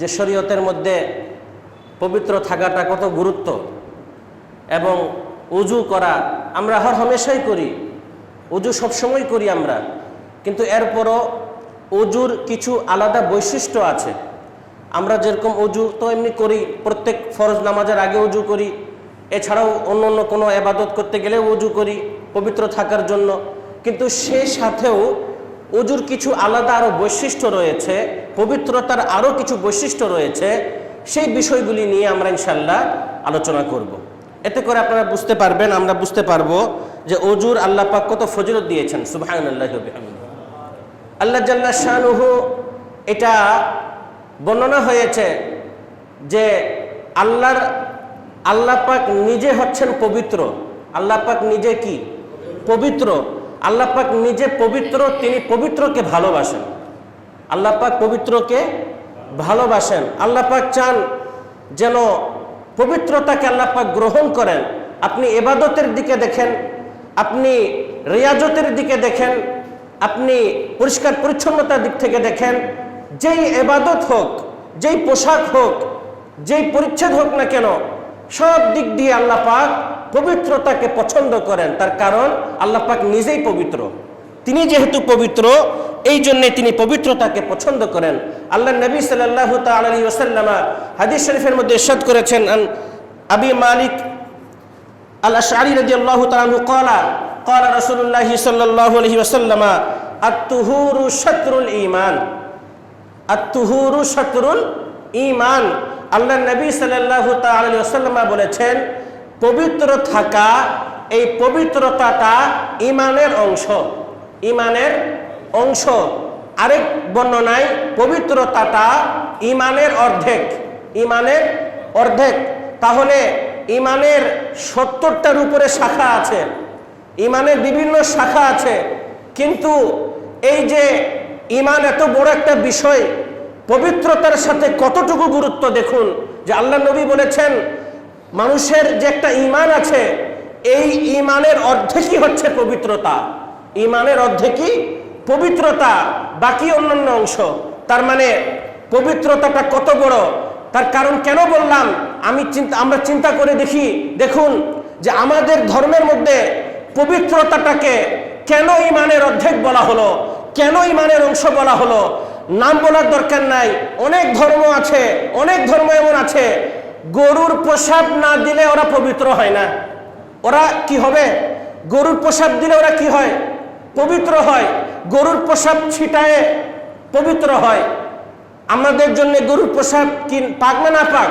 যে শরীয়তের মধ্যে পবিত্র থাকাটা কত গুরুত্ব এবং উজু করা, আমরা হর হামেশাই করি, উজু সবসময় করি আমরা, কিন্তু এরপরও উজুর কিছু আলাদা বৈশিষ্ট্য আছে। আমরা যেরকম উজু তো এমনি করি, প্রত্যেক ফরজ নামাজের আগে উজু করি, এছাড়াও অন্য অন্য কোনো এবাদত করতে গেলেও উজু করি, পবিত্র থাকার জন্য, কিন্তু সে সাথেও অজুর কিছু আলাদা আরও বৈশিষ্ট্য রয়েছে, পবিত্রতার আরও কিছু বৈশিষ্ট্য রয়েছে, সেই বিষয়গুলি নিয়ে আমরা ইনশাল্লাহ আলোচনা করব। এতে করে আপনারা বুঝতে পারবেন, আমরা বুঝতে পারব যে অজুর আল্লাহ পাক কত ফজিলত দিয়েছেন সুবাহান আল্লাহ আল্লাহ জাল্লা শাহনুহু এটা বর্ণনা হয়েছে যে আল্লাহর, আল্লাহ পাক নিজে হচ্ছেন পবিত্র। আল্লাহ পাক নিজে কি? পবিত্র। আল্লাহ পাক নিজে পবিত্র, তিনি পবিত্রকে ভালোবাসেন। আল্লাহ পাক পবিত্রকে ভালোবাসেন। আল্লাহ পাক চান যেন পবিত্রতাকে আল্লাহ পাক গ্রহণ করেন। আপনি এবাদতের দিকে দেখেন, আপনি রেয়াজতের দিকে দেখেন, আপনি পরিষ্কার পরিচ্ছন্নতার দিক থেকে দেখেন, যেই এবাদত হোক, যেই পোশাক হোক, যেই পরিচ্ছেদ হোক না কেন, সব দিক দিয়ে আল্লাহ পাক পবিত্রতাকে পছন্দ করেন, তার কারণ আল্লাহ পাক নিজেই পবিত্র। তিনি যেহেতু পবিত্র, এই জন্যে তিনি পবিত্রতাকে পছন্দ করেন। আল্লাহ নবী সাল্লাহ আলী ওসাল্লামা হাদিস শরীফের মধ্যে ইরশাদ করেছেন আবি মালিক আল আশআরি রাদিয়াল্লাহু তাআলা আনহু ক্বালা ক্বালা রাসূলুল্লাহ সাল্লাল্লাহু আলাইহি ওয়াসাল্লাম, আত-তুহুরু শাতরুল ঈমান। আত-তুহুরু শাতরুল ঈমান। আল্লাহ নবী সাল্লাল্লাহু তাআলা আলাইহি ওয়াসাল্লাম বলেছেন পবিত্র থাকা, এই পবিত্রতাটা ঈমানের অংশ ঈমানের অংশ। আরেক বর্ণনায় পবিত্রতাটা ঈমানের অর্ধেক ঈমানের অর্ধেক। তাহলে ইমানের সত্তরটার উপরে শাখা আছে, ইমানের বিভিন্ন শাখা আছে। কিন্তু এই যে ইমান এত বড় একটা বিষয়, পবিত্রতার সাথে কতটুকু গুরুত্ব দেখুন? যে আল্লাহ নবী বলেছেন মানুষের যে একটা ইমান আছে, এই ইমানের অর্ধেকই হচ্ছে পবিত্রতা? ইমানের অর্ধেকই পবিত্রতা, বাকি অন্যান্য অংশ। তার মানে পবিত্রতাটা কত বড়? তার কারণ কেন বললাম? আমি চিন্তা, আমরা চিন্তা করে দেখি। দেখুন, যে আমাদের ধর্মের মধ্যে পবিত্রতাটাকে কেন ইমানের অর্ধেক বলা হলো? কেন ইমানের অংশ বলা হলো? নাম বলার দরকার নাই। অনেক ধর্ম আছে, অনেক ধর্ম এমন আছে গরুর প্রসাব না দিলে ওরা পবিত্র হয় না। ওরা কি হবে? গরুর প্রসাব দিলে ওরা কি হয়? পবিত্র হয়। গরুর প্রসাব ছিটায় পবিত্র হয়। আমাদের জন্য গরুর প্রসাব কি পাক না না পাক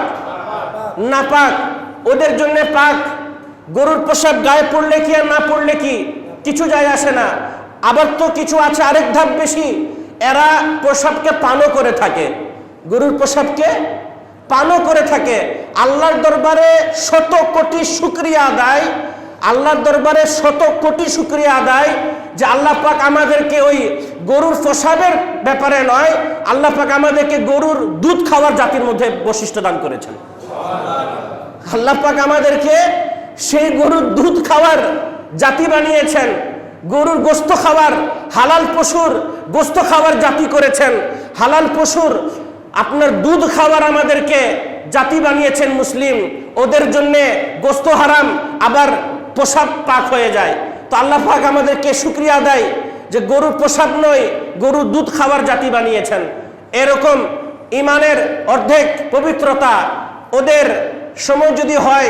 না পাক ওদের জন্য পাক। গরুর প্রসাব গায়ে পড়লে কি আর না পড়লে কি? কিছু যায় আসে না। আবার তো কিছু আছে আরেক ধাপ বেশি। এরা প্রসাবকে পানও করে থাকে। গরুর প্রসাবকে পানও করে থাকে। আল্লাহর দরবারে শত কোটি শুক্রিয়া আদায়। আল্লাহর দরবারে শত কোটি শুক্রিয়া আদায় যে আল্লাহ পাক আমাদেরকে ওই গরুর প্রসাবের ব্যাপারে নয়, আল্লাহ পাক আমাদেরকে গরুর দুধ খাওয়ার জাতির মধ্যে বৈশিষ্ট্য দান করেছেন। আল্লাহ পাক আমাদেরকে সেই গরুর দুধ খাওয়ার জাতি বানিয়েছেন, গরুর গোস্ত খাওয়ার, হালাল পশুর গোস্ত খাওয়ার জাতি করেছেন, হালাল পশুর আপনার দুধ খাওয়ার আমাদেরকে জাতি বানিয়েছেন মুসলিম, ওদের জন্যে গোস্ত হারাম, আবার পোশাক পাক হয়ে যায়। তো আল্লাহ পাক আমাদেরকে শুক্রিয়া দেয় যে গরুর পোশাক নয়, গরুর দুধ খাওয়ার জাতি বানিয়েছেন। এরকম ইমানের অর্ধেক পবিত্রতা ওদের সময় যদি হয়,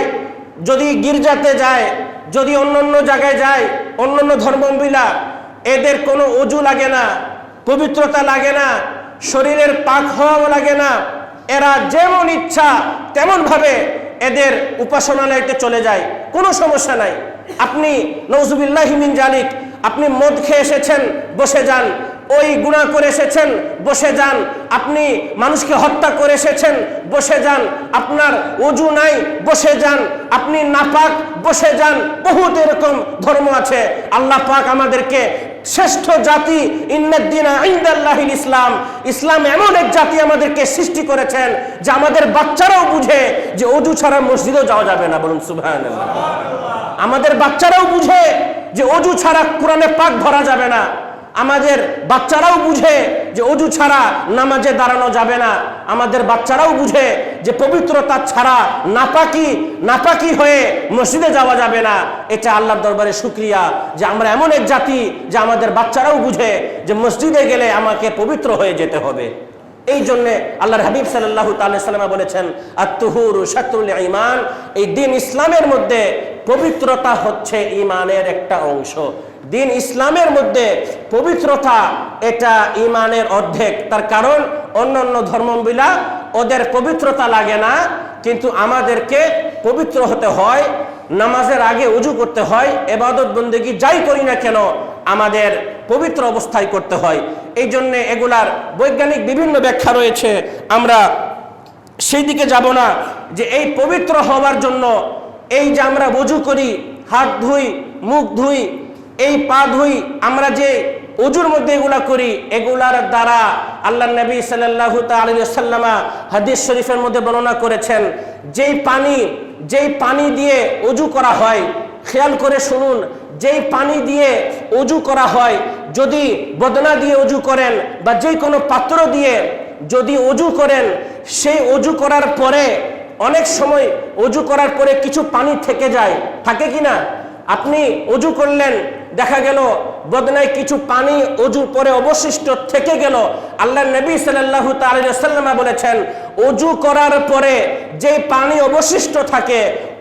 যদি গির্জাতে যায়, যদি অন্য অন্য জায়গায় যায় অন্য অন্য ধর্মবিলা এদের কোনো অজু লাগে না, পবিত্রতা লাগে না শরীরের পাক হওয়াও লাগে না। এরা যেমন ইচ্ছা তেমন ভাবে এদের উপাসনালয়তে চলে যায়। কোনো সমস্যা নাই। আপনি নজুবিল্লাহ হিমিন জালিক আপনি মদ খেয়ে এসেছেন, বসে যান। ওই গুণা করে এসেছেন, বসে যান। আপনি মানুষকে হত্যা করে এসেছেন, বসে যান। আপনার অজু নাই, বসে যান। আপনি নাপাক, বসে যান। বহুত এরকম ধর্ম আছে। আল্লাহ পাক আমাদেরকে শ্রেষ্ঠ জাতি ইসলাম। ইসলাম এমন এক জাতি আমাদেরকে সৃষ্টি করেছেন যে আমাদের বাচ্চারাও বুঝে যে অজু ছাড়া মসজিদেও যাওয়া যাবে না। বলুন সুভান আমাদের বাচ্চারাও বুঝে যে অজু ছাড়া কোরআনে পাক ধরা যাবে না। আমাদের বাচ্চারাও বুঝে যে অজু ছাড়া নামাজে দাঁড়ানো যাবে না। আমাদের বাচ্চারাও বুঝে যে পবিত্রতা ছাড়া নাপাকি নাপাকি হয়ে মসজিদে যাওয়া যাবে না। এটা আল্লাহর দরবারে শুক্রিয়া যে আমরা এমন এক জাতি যে আমাদের বাচ্চারাও বুঝে যে মসজিদে গেলে আমাকে পবিত্র হয়ে যেতে হবে। এই জন্য আল্লাহর হাবিব সাল্লাহ সাল্লামা বলেছেন আত্মহুর শাত্রুল ইমান এই দিন ইসলামের মধ্যে পবিত্রতা হচ্ছে ইমানের একটা অংশ। দিন ইসলামের মধ্যে পবিত্রতা এটা ইমানের অর্ধেক। তার কারণ অন্য অন্য ধর্মবিলা ওদের পবিত্রতা লাগে না, কিন্তু আমাদেরকে পবিত্র হতে হয়, নামাজের আগে উজু করতে হয়, এবাদত বন্দেগি যাই করি না কেন আমাদের পবিত্র অবস্থায় করতে হয়। এই জন্যে এগুলার বৈজ্ঞানিক বিভিন্ন ব্যাখ্যা রয়েছে। আমরা সেই দিকে যাব না যে এই পবিত্র হওয়ার জন্য এই যে আমরা বজু করি, হাত ধুই, মুখ ধুই এই পা ধুই আমরা যে অজুর মধ্যে এগুলা করি, এগুলার দ্বারা আল্লাহ নবী সাল্লাহ সাল্লামা হাদিস শরীফের মধ্যে বর্ণনা করেছেন, যেই পানি যেই পানি দিয়ে অজু করা হয়, খেয়াল করে শুনুন, যেই পানি দিয়ে অজু করা হয়, যদি বদনা দিয়ে অজু করেন বা যে কোনো পাত্র দিয়ে যদি অজু করেন, সেই অজু করার পরে অনেক সময় অজু করার পরে কিছু পানি থেকে যায়, থাকে কি না? আপনি অজু করলেন, দেখা গেল বদনায় কিছু পানি অজুর পরে অবশিষ্ট থেকে গেল। আল্লাহ নবী সাল্লাহ তাল্লামা বলেছেন, অজু করার পরে যে পানি অবশিষ্ট থাকে,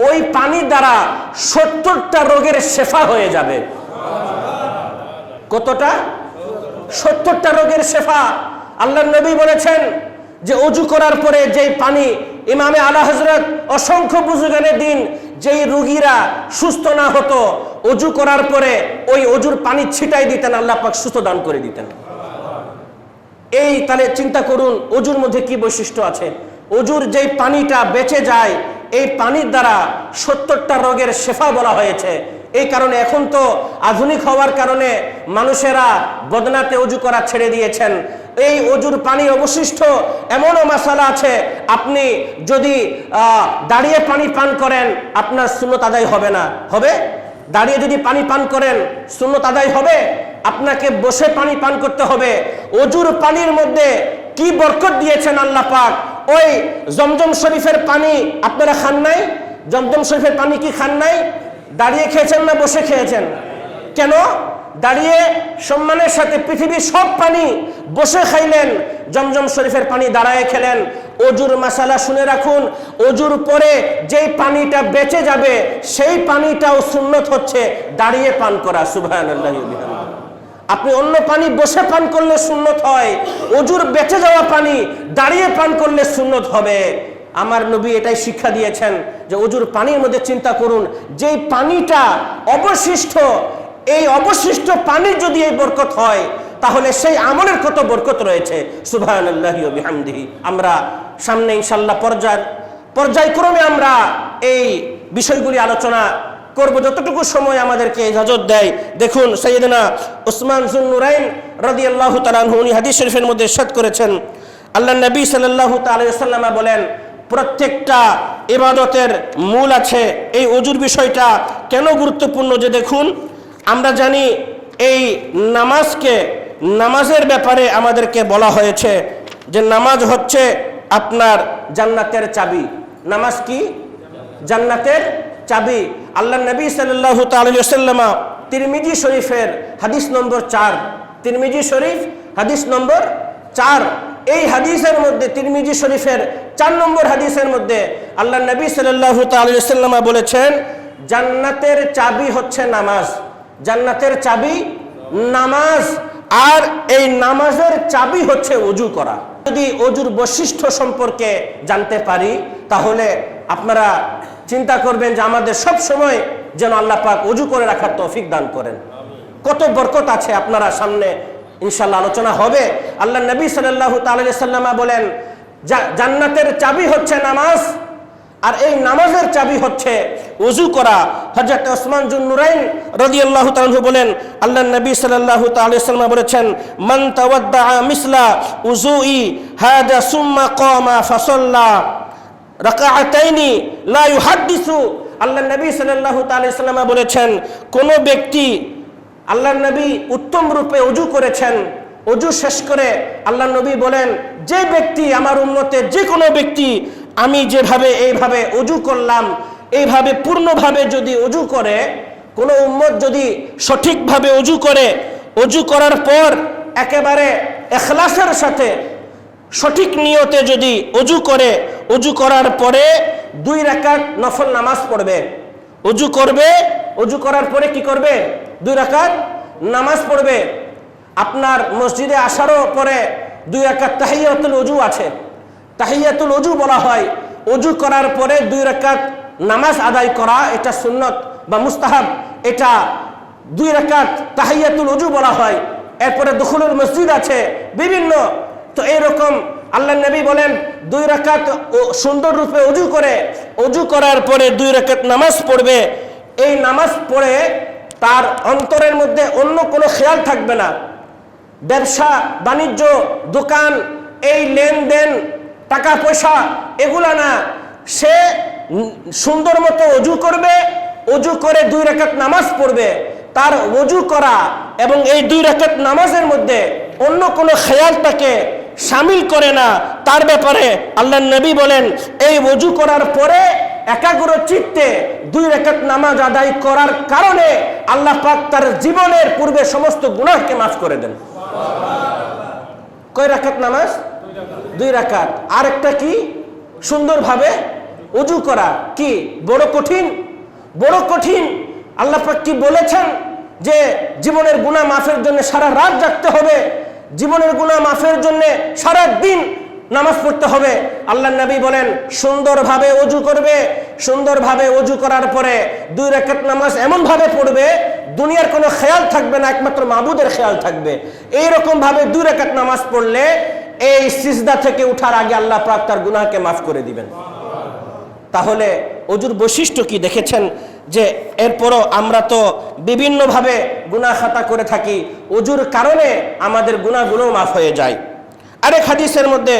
ওই পানি দ্বারা সত্তরটা রোগের শেফা হয়ে যাবে। কতটা? সত্তরটা রোগের শেফা। আল্লাহ নবী বলেছেন যে অজু করার পরে যেই পানি, ইমামে আলা হজরত অসংখ্য বুজুগানের দিন যেই রুগীরা সুস্থ না হতো, অজু করার পরে ওই অজুর পানি ছিটাই দিতেন, আল্লাহ পাক সুস্থ দান করে দিতেন। এই তাহলে চিন্তা করুন, অজুর মধ্যে কি বৈশিষ্ট্য আছে? অজুর যেই পানিটা বেঁচে যায়, এই পানির দ্বারা সত্তরটা রোগের শেফা বলা হয়েছে। এই কারণে এখন তো আধুনিক হওয়ার কারণে মানুষেরা বদনাতে অজু করা ছেড়ে দিয়েছেন। এই অজুর পানি অবশিষ্ট, এমনও মশালা আছে, আপনি যদি দাঁড়িয়ে পানি পান করেন, আপনার শূন্যত আদায় হবে না। হবে? দাঁড়িয়ে যদি পানি পান করেন শূন্যত আদায় হবে? আপনাকে বসে পানি পান করতে হবে। অজুর পানির মধ্যে কি বরকত দিয়েছেন আল্লাহ পাক? ওই জমজম শরীফের পানি আপনারা খান নাই? জমজম শরীফের পানি কি খান নাই? দাঁড়িয়ে খেয়েছেন না বসে খেয়েছেন? কেন? দাঁড়িয়ে সম্মানের সাথে পৃথিবীর সব পানি বসে খাইলেন, জমজম শরীফের পানি দাঁড়ায় খেলেন। অজুর মশালা শুনে রাখুন, অজুর পরে যেই পানিটা বেঁচে যাবে, সেই পানিটাও সুন্নত হচ্ছে, দাঁড়িয়ে পান করা সুবাহ আপনি অন্য পানি বসে পান করলে সুন্নত হয়, অজুর বেঁচে যাওয়া পানি দাঁড়িয়ে পান করলে সুন্নত হবে। আমার নবী এটাই শিক্ষা দিয়েছেন যে অজুর পানির মধ্যে চিন্তা করুন, যেই পানিটা অবশিষ্ট, এই অবশিষ্ট পানির যদি এই বরকত হয় তাহলে সেই আমলের কত বরকত রয়েছে? সুবাহানল্লাহি আমরা সামনে ইনশাল্লাহ পর্যায়, পর্যায়ক্রমে আমরা এই বিষয়গুলি আলোচনা করব। যতটুকু সময় আমাদেরকে ইজাজত দেয়, দেখুন সৈয়দনা ওসমান জুন্নুরাইন রদি আল্লাহ তালাহু উনি হাদিস শরীফের মধ্যে সাদ করেছেন, আল্লাহ নবী সাল্লাহ তাল্লামা বলেন, প্রত্যেকটা ইবাদতের মূল আছে, এই অজুর বিষয়টা কেন গুরুত্বপূর্ণ যে দেখুন, আমরা জানি এই নামাজকে নামাজের ব্যাপারে আমাদেরকে বলা হয়েছে যে নামাজ হচ্ছে আপনার জান্নাতের চাবি। নামাজ কি? জান্নাতের চাবি। আল্লাহ নবী সাল্লাহ তাল্লামা তিরমিজি শরীফের হাদিস নম্বর চার। তিরমিজি শরীফ, হাদিস নম্বর চার। এই হাদিসের মধ্যে, তিরমিজি শরীফের চার নম্বর হাদিসের মধ্যে আল্লাহ নবী সাল্লাহ তাল্লামা বলেছেন, জান্নাতের চাবি হচ্ছে নামাজ। জান্নাতের চাবি নামাজ। আর এই নামাজের চাবি হচ্ছে অজু করা। যদি অজুর বৈশিষ্ট্য সম্পর্কে জানতে পারি, তাহলে আপনারা চিন্তা করবেন যে আমাদের সব সময় যেন আল্লাহ পাক অজু করে রাখার তৌফিক দান করেন। কত বরকত আছে আপনারা সামনে ইনশাল্লাহ আলোচনা হবে। আল্লাহ নবী সাল্লাহ সাল্লামা বলেন জান্নাতের চাবি হচ্ছে নামাজ আর এই নামাজের চাবি হচ্ছে উজু করা। হজরত ওসমান জুন নুরাইন রাদিয়াল্লাহু তাআলা বলেন আল্লাহ নবী সাল্লাল্লাহু তাআলা সাল্লাম বলেছেন, মান তাওয়াদ্দা মিসলা উজুই হাদা সুম্মা কামা ফাসাল্লা রাকাআতাইনি লা ইউহাদ্দিসু। আল্লাহ নবী সাল্লাল্লাহু তাআলা সাল্লাম বলেছেন, কোন ব্যক্তি আল্লাহ নবী উত্তম রূপে উজু করেছেন অজু শেষ করে আল্লাহ নবী বলেন, যে ব্যক্তি আমার উন্নতে যে কোনো ব্যক্তি আমি যেভাবে, এইভাবে অজু করলাম, এইভাবে পূর্ণভাবে যদি অজু করে, কোনো উম্মত যদি সঠিকভাবে অজু করে অজু করার পর একেবারে এখলাসের সাথে সঠিক নিয়তে যদি অজু করে অজু করার পরে দুই রাকাত নফল নামাজ পড়বে। অজু করবে অজু করার পরে কি করবে? দুই রাকাত নামাজ পড়বে। আপনার মসজিদে আসারও পরে দুই রাকাত তাহিয়াতুল অজু আছে। তাহিয়াতুল অজু বলা হয়। অজু করার পরে দুই রাকাত নামাজ আদায় করা, এটা সুন্নত বা মুস্তাহাব, এটা দুই রাকাত তাহিয়াতুল অজু বলা হয়। এরপরে দখলুল মসজিদ আছে, বিভিন্ন। তো এইরকম আল্লাহ নবী বলেন, দুই রাকাত ও- সুন্দর রূপে অজু করে। অজু করার পরে দুই রাকাত নামাজ পড়বে। এই নামাজ পড়ে তার অন্তরের মধ্যে অন্য কোনো খেয়াল থাকবে না। ব্যবসা, বাণিজ্য, দোকান, এই লেনদেন টাকা, পয়সা, এগুলা না। সে সুন্দর মতো অজু করবে, অজু করে দুই রেখাত নামাজ পড়বে। তার অজু করা এবং এই দুই রেখাত নামাজের মধ্যে অন্য কোনো খেয়াল তাকে সামিল করে না। তার ব্যাপারে আল্লাহ নবী বলেন, এই অজু করার পরে একাগ্র চিত্তে দুই রেখাত নামাজ আদায় করার কারণে আল্লাহ পাক তার জীবনের পূর্বে সমস্ত গুনাহকে মাফ করে দেন। কয় রাকাত নামাজ? দুই রাকাত। আর একটা কি? সুন্দরভাবে উজু করা। কি? বড় কঠিন? বড় কঠিন। আল্লাহ কি বলেছেন যে জীবনের গুনাহ মাফের জন্য সারা রাত জাগতে হবে? জীবনের গুনাহ মাফের জন্য সারা দিন নামাজ পড়তে হবে। আল্লাহ নবী বলেন, সুন্দরভাবে অজু করবে। সুন্দরভাবে অজু করার পরে দুই রেখাত নামাজ এমনভাবে পড়বে, দুনিয়ার কোনো খেয়াল থাকবে না, একমাত্র মাবুদের খেয়াল থাকবে। এইরকম ভাবে দুই রেখাত নামাজ পড়লে এই সিজদা থেকে উঠার আগে আল্লাহ পাক তার গুনাহকে মাফ করে দিবেন। তাহলে অজুর বৈশিষ্ট্য কি দেখেছেন? যে এরপরও আমরা তো বিভিন্নভাবে গুনাহ খাতা করে থাকি, অজুর কারণে আমাদের গুনাহগুলো মাফ হয়ে যায়। আরেক হাদিসের মধ্যে,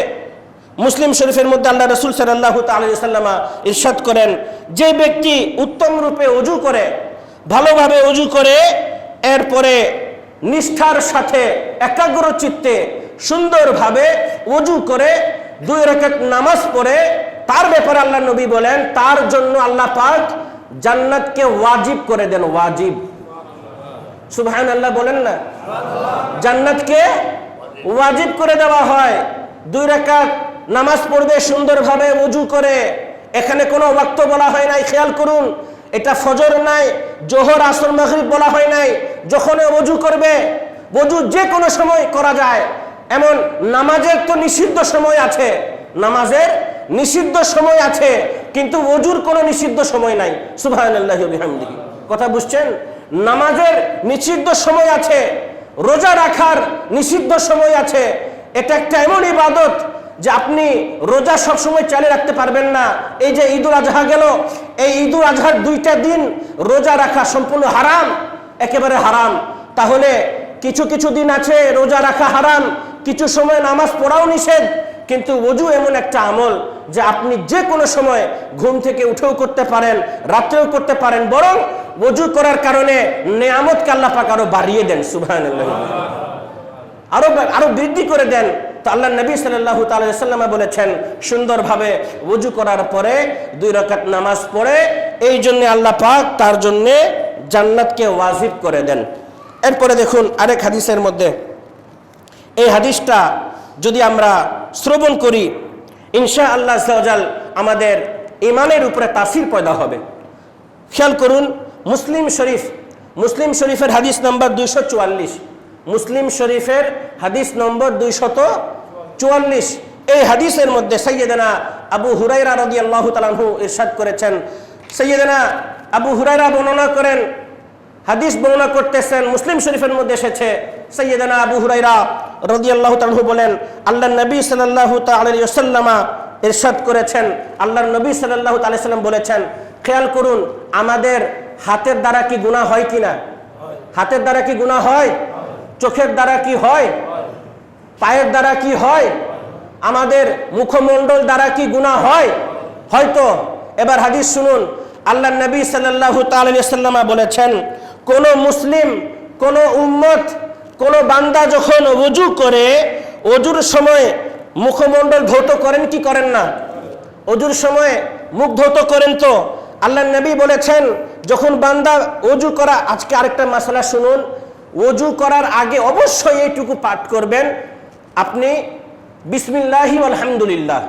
মুসলিম শরীফের মধ্যে আল্লাহ রসুল সাল্লাহ সাল্লামা ইরশাদ করেন, যে ব্যক্তি উত্তম রূপে অজু করে, ভালোভাবে অজু করে, এরপরে নিষ্ঠার সাথে একাগ্র চিত্তে সুন্দরভাবে অজু করে দুই রাকাত নামাজ পড়ে, তার ব্যাপারে আল্লাহ নবী বলেন, তার জন্য আল্লাহ পাক জান্নাতকে ওয়াজিব করে দেন, ওয়াজিব। সুবহান আল্লাহ বলেন না? জান্নাতকে ওয়াজিব করে দেওয়া হয়। দুই রাকাত নামাজ পড়বে, সুন্দরভাবে উজু করে। এখানে কোনো ওয়াক্ত বলা হয় নাই, খেয়াল করুন। এটা ফজর নাই, জোহর, আসর, মাগরিব বলা হয় নাই। যখন অজু করবে অজু যে কোনো সময় করা যায়। এমন নামাজের তো নিষিদ্ধ সময় আছে। নামাজের নিষিদ্ধ সময় আছে, কিন্তু অজুর কোনো নিষিদ্ধ সময় নাই। বিহামদিহি। কথা বুঝছেন? নামাজের নিষিদ্ধ সময় আছে, রোজা রাখার নিষিদ্ধ সময় আছে। এটা একটা এমন ইবাদত যে আপনি রোজা সবসময় চালিয়ে রাখতে পারবেন না। এই যে ঈদুল আজহা গেল, এই ঈদুল আজহার দুইটা দিন রোজা রাখা সম্পূর্ণ হারাম, একেবারে হারাম। তাহলে কিছু কিছু দিন আছে রোজা রাখা হারাম কিছু সময় নামাজ পড়াও নিষেধ, কিন্তু অজু এমন একটা আমল যে আপনি যে কোনো সময় ঘুম থেকে উঠেও করতে পারেন, রাত্রেও করতে পারেন, বরং অজু করার কারণে নেয়ামতকে আল্লাহ পাক আরও বাড়িয়ে দেন সুবহান আরও আরও বৃদ্ধি করে দেন। তো আল্লাহ নবী সাল্লাহ তাল্লামা বলেছেন, সুন্দরভাবে উজু করার পরে দুই রকাত নামাজ পড়ে, এই জন্যে আল্লাহ পাক তার জন্যে জান্নাতকে ওয়াজিব করে দেন। এরপরে দেখুন আরেক হাদিসের মধ্যে এই হাদিসটা যদি আমরা শ্রবণ করি ইনশা আল্লাহ সাজাল আমাদের ইমানের উপরে তাসির পয়দা হবে। খেয়াল করুন, মুসলিম শরীফ, মুসলিম শরীফের হাদিস নম্বর দুইশো চুয়াল্লিশ, মুসলিম শরীফের হাদিস নম্বর দুইশত চুয়াল্লিশ। এই হাদিসের মধ্যে সৈয়দনা আবু হুরাইরা রদি আল্লাহ তালাহু ইরশাদ করেছেন। সৈয়দনা আবু হুরাইরা বর্ণনা করেন, হাদিস বর্ণনা করতেছেন, মুসলিম শরীফের মধ্যে এসেছে সৈয়দনা আবু হুরাইরা রদি আল্লাহ তালাহু বলেন, আল্লাহ নবী সাল্লাহ তাল্লামা ইরশাদ করেছেন। আল্লাহর নবী সাল্লাহ তাল্লাম বলেছেন, খেয়াল করুন, আমাদের হাতের দ্বারা কি গুণা হয় কি না হাতের দ্বারা কি গুণা হয়? চোখের দ্বারা কি হয়? পায়ের দ্বারা কি হয়? আমাদের মুখমণ্ডল দ্বারা কি গুণা হয়? হয়তো। এবার হাদিস শুনুন আল্লাহ নবী সাল্লাহ তাল্লামা বলেছেন, কোন মুসলিম, কোন উম্মত কোনো বান্দা যখন অজু করে, অজুর সময় মুখমণ্ডল ধৌত করেন, কি করেন না? অজুর সময় মুখ ধৌত করেন তো। আল্লাহ নবী বলেছেন, যখন বান্দা অজু করা, আজকে আরেকটা মশলা শুনুন, অজু করার আগে অবশ্যই এইটুকু পাঠ করবেন। আপনি বিসমিল্লাহি আলহামদুলিল্লাহ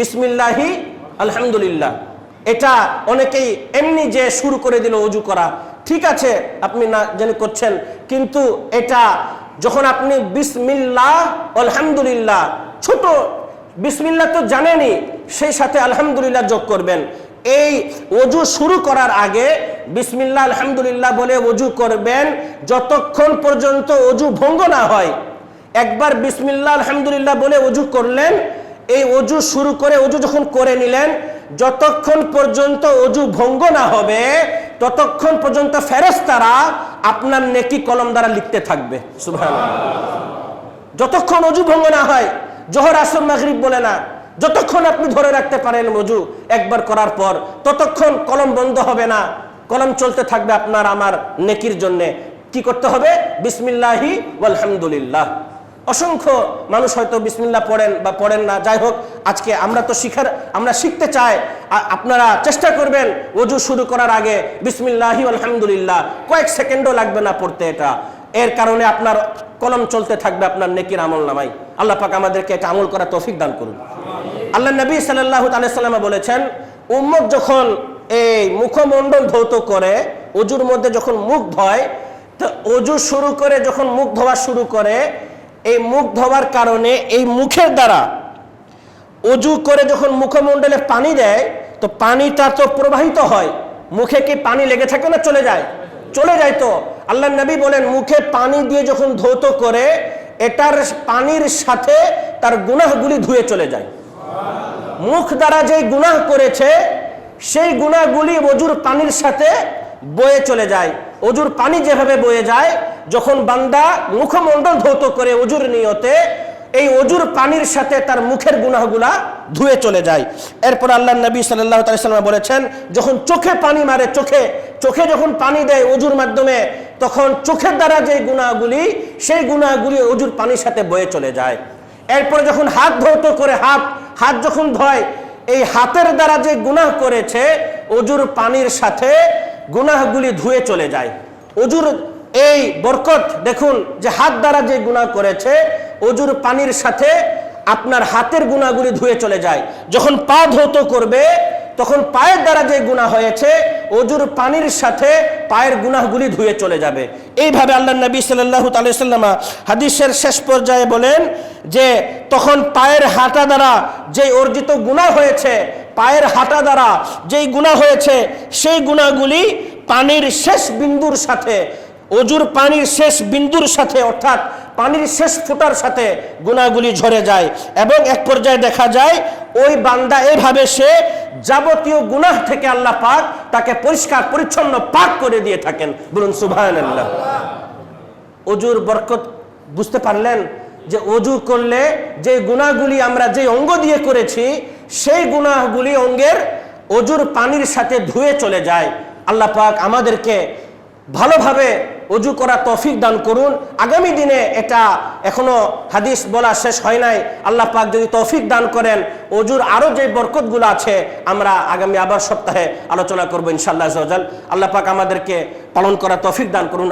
বিসমিল্লাহি আলহামদুলিল্লাহ এটা অনেকেই এমনি যে শুরু করে দিল অজু করা, ঠিক আছে, আপনি না জানি করছেন, কিন্তু এটা যখন আপনি বিসমিল্লাহ, আলহামদুলিল্লাহ, ছোট বিসমিল্লাহ তো জানেনই, সেই সাথে আলহামদুলিল্লাহ যোগ করবেন। এই অজু শুরু করার আগে বিসমিল্লাহ, আলহামদুলিল্লাহ বলে অজু করবেন, যতক্ষণ পর্যন্ত অজু ভঙ্গ না হয়। একবার বিসমিল্লাহ, আলহামদুলিল্লাহ বলে অজু করলেন এই অজু শুরু করে, অজু যখন করে নিলেন, যতক্ষণ পর্যন্ত অজু ভঙ্গ না হবে, ততক্ষণ পর্যন্ত ফেরেশতারা আপনার নেকি কলম দ্বারা লিখতে থাকবে। যতক্ষণ অজু ভঙ্গ না হয়, জোহর, আসর, মাগরিব বলে না, যতক্ষণ আপনি ধরে রাখতে পারেন অজু একবার করার পর, ততক্ষণ কলম বন্ধ হবে না, কলম চলতে থাকবে আপনার, আমার নেকির জন্যে। কি করতে হবে? বিসমিল্লাহি আলহামদুলিল্লাহ অসংখ্য মানুষ হয়তো বিসমিল্লাহ পড়েন বা পড়েন না। যাই হোক, আজকে আমরা তো শিখার, আমরা শিখতে চাই। আপনারা চেষ্টা করবেন অজু শুরু করার আগে বিসমিল্লাহি আলহামদুলিল্লাহ কয়েক সেকেন্ডও লাগবে না পড়তে এটা। এর কারণে আপনার কলম চলতে থাকবে আপনার নেকির আমল নামাই আল্লাহ পাক আমাদেরকে এটা আমল করা তৌফিক দান করুন। আল্লাহ নবী সাল্লাহ সাল্লামে বলেছেন, উম্মত যখন এই মুখমণ্ডল ধৌত করে, অজুর মধ্যে যখন মুখ ধয়, তো অজু শুরু করে যখন মুখ ধোয়া শুরু করে এই মুখ ধোয়ার কারণে এই মুখের দ্বারা অজু করে যখন মুখমণ্ডলে পানি দেয়, তো পানিটা তো প্রবাহিত হয়। মুখে কি পানি লেগে থাকে না চলে যায়? চলে যায় তো। আল্লাহ নবী বলেন, মুখে পানি দিয়ে যখন ধৌত করে, এটার পানির সাথে তার গুনাহগুলি ধুয়ে চলে যায়। মুখ দ্বারা যে গুনাহ করেছে, সেই গুনাহগুলি অজুর পানির সাথে বয়ে চলে যায়। অজুর পানি যেভাবে বয়ে যায় যখন বান্দা মুখমণ্ডল ধৌত করে অজুর নিয়তে, এই অজুর পানির সাথে তার মুখের গুনাহগুলা ধুয়ে চলে যায়। এরপর আল্লাহ নবী সাল্লাহ বলেছেন, যখন চোখে পানি মারে, চোখে চোখে যখন পানি দেয় অজুর মাধ্যমে, তখন চোখের দ্বারা যে গুণাগুলি সেই গুণাগুলি অজুর পানির সাথে বয়ে চলে যায়। এরপরে যখন হাত ধৌত করে, হাত হাত যখন ধয়, এই হাতের দ্বারা যে গুনাহ করেছে, অজুর পানির সাথে গুনাহগুলি ধুয়ে চলে যায়। অজুর এই বরকত দেখুন যে হাত দ্বারা যে গুনাহ করেছে, অজুর পানির সাথে আপনার হাতের গুণাগুলি ধুয়ে চলে যায়। যখন পা ধৌত করবে, তখন পায়ের দ্বারা যে গুণা হয়েছে, অজুর পানির সাথে পায়ের গুনাহগুলি ধুয়ে চলে যাবে। এইভাবে আল্লাহ নবী সাল্লাহ তাল্লামা হাদিসের শেষ পর্যায়ে বলেন যে, তখন পায়ের হাঁটা দ্বারা যে অর্জিত গুণা হয়েছে, পায়ের হাঁটা দ্বারা যেই গুণা হয়েছে, সেই গুণাগুলি পানির শেষ বিন্দুর সাথে অজুর পানির শেষ বিন্দুর সাথে, অর্থাৎ পানির শেষ ফোঁটার সাথে গুণাগুলি ঝরে যায় এবং এক পর্যায়ে দেখা যায়, ওই বান্দা এভাবে সে যাবতীয় গুনাহ থেকে আল্লাহ পাক তাকে পরিষ্কার, পরিচ্ছন্ন পাক করে দিয়ে থাকেন। বলুন সুভান আল্লাহ অজুর বরকত, বুঝতে পারলেন যে অজু করলে যে গুণাগুলি আমরা যে অঙ্গ দিয়ে করেছি, সেই গুণাগুলি অঙ্গের অজুর পানির সাথে ধুয়ে চলে যায়। আল্লাহ পাক আমাদেরকে ভালোভাবে অজু করা তফিক দান করুন। আগামী দিনে এটা এখনও হাদিস বলা শেষ হয় নাই। আল্লাহ পাক যদি তৌফিক দান করেন অজুর আরও যে বরকতগুলো আছে, আমরা আগামী আবার সপ্তাহে আলোচনা করব ইনশাল্লাহ আল্লাহ পাক আমাদেরকে পালন করা তফিক দান করুন।